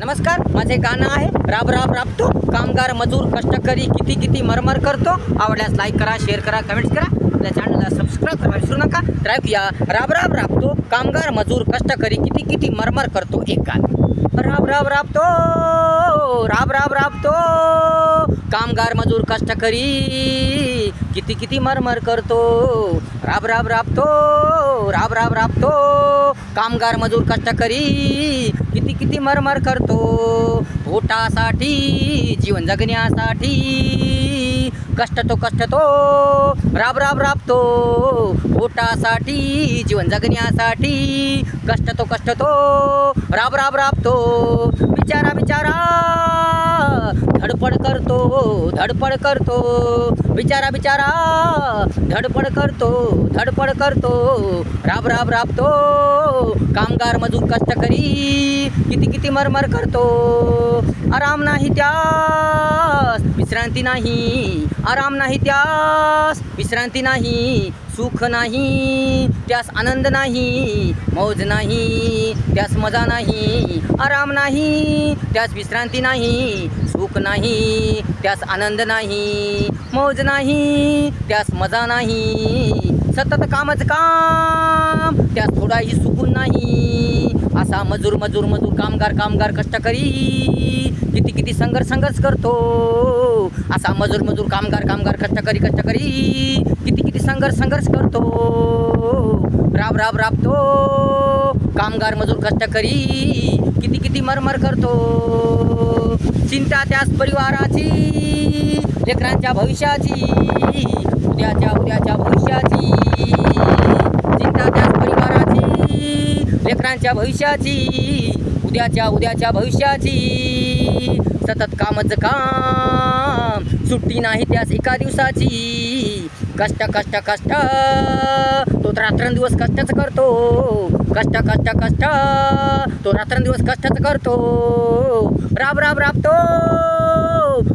नमस्कार माझे गाणं आहे राब राब राबतो कामगार मजूर कष्टकरी किती किती मरमर करतो. आवडल्यास लाईक करा शेअर करा कमेंट्स करा. आपल्या चॅनलला सबस्क्राईब करा विसरू नका. ड्राईव्ह या राब राब राबतो कामगार मजूर कष्टकरी किती किती मरमर करतो एक गाणं राब राब राबतो राब राब राबतो कामगार मजूर कष्टकरी किती किती मरमर करतो? राब राब राबतो राब राब राबतो. कामगार मजूर कष्टकरी किती किती मरमर करतो? पोटासाठी जीवन जगण्यासाठी. कष्ट तो कष्ट तो राब राब राबतो. पोटासाठी जीवन जगण्यासाठी. कष्ट तो कष्ट तो राब राब राबतो. बिचारा बिचारा धडपड करतो धडपड करतो. बिचारा बिचारा धडपड करतो धडपड करतो. राब राब राबतो. कामगार मजूर कष्टकरी किती किती मरमर करतो. आराम नाही त्यास विश्रांती नाही. आराम नाही त्यास विश्रांती नाही. सुख नाही त्यास आनंद नाही मौज नाही त्यास मजा नाही आराम नाही त्यास विश्रांती नाही सुख नाही त्यास आनंद नाही मौज नाही त्यास मजा नाही. सतत कामच काम त्यास थोडाही सुकून नाही. असा मजूर मजूर मजूर कामगार कामगार कष्टकरी किती किती संघर्ष संघर्ष करतो. असा मजूर मजूर कामगार कामगार कष्टकरी कष्टकरी किती किती संघर्ष संघर्ष करतो. राब राब राबतो. कामगार मजूर कष्टकरी किती किती मरमर करतो. चिंता त्याच परिवाराची लेकरांच्या भविष्याची उद्याच्या उद्याच्या भविष्याची. चिंता त्याच परिवाराची लेकरांच्या भविष्याची उद्याच्या उद्याच्या भविष्याची. सतत कामच काम सुट्टी नाही त्यास एका दिवसाची. कष्ट कष्ट कष्ट. तो रात्रंदिवस कष्टच करतो. कष्ट कष्ट कष्ट. तो रात्रंदिवस कष्टच करतो. राब राब राबतो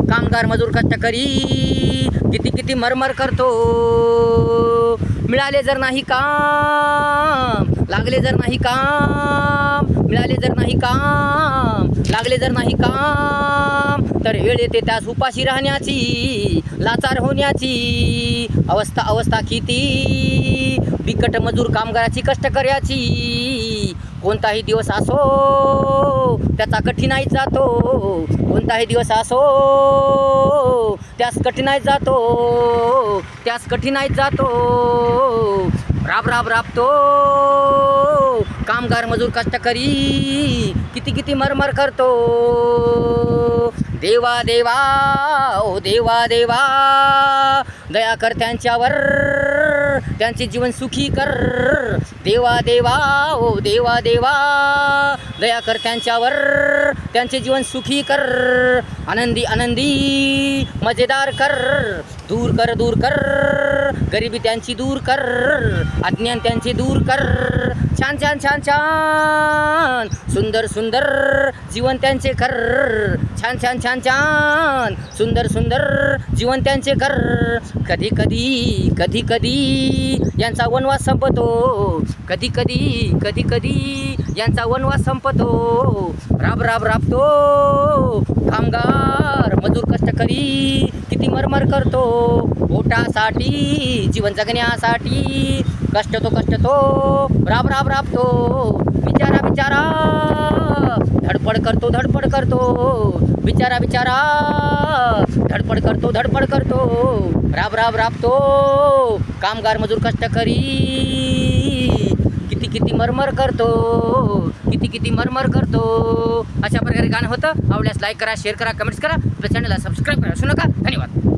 कामगार मजूर कष्ट करी. किती किती मरमर करतो. मिळाले जर नाही काम लागले जर नाही काम मिळाले जर नाही काम लागले जर नाही काम. तर वेळ येते त्यास उपाशी राहण्याची लाचार होण्याची. अवस्था अवस्था किती? बिकट मजूर कामगाराची कष्ट कर्याची. कोणताही दिवस असो त्याचा कठीणाई जातो. कोणताही दिवस असो त्यास कठीणाई जातो. त्यास कठीणाई जातो. राब राब राबतो. कामगार मजूर कष्टकरी किती किती मरमर करतो. देवा देवा ओ देवा देवा. दया कर त्यांच्यावर त्यांचे जीवन सुखी कर. देवा देवा ओ देवा देवा. दया कर त्यांच्यावर त्यांचे जीवन सुखी कर. आनंदी आनंदी मजेदार कर. दूर कर दूर कर. गरिबी त्यांची दूर कर अज्ञान त्यांची दूर कर. छान छान छान छान. सुंदर सुंदर जीवन त्यांचे कर. छान छान छान छान. सुंदर सुंदर जीवन त्यांचे कर. कधी कधी कधी कधी यांचा वनवास संपतो. कधी कधी कधी कधी यांचा वनवास संपतो. राब राब राबतो. कामगार मजूर कष्टकरी किती मरमर करतो. पोटासाठी जीवन जगण्यासाठी. कष्ट तो कष्ट तो. राब राब राबतो बिचारा बिचारा. धडपड करतो धडपड करतो. बिचारा बिचारा. धडपड करतो धडपड करतो. राब राब राबतो कामगार मजूर कष्टकरी किती मरमर करतो किती किती मरमर करतो. अशा प्रकारे गाणं होतं. आवडल्यास लाईक करा शेअर करा कमेंट्स करा. आपल्या चॅनलला सबस्क्राईब करा असू नका. धन्यवाद.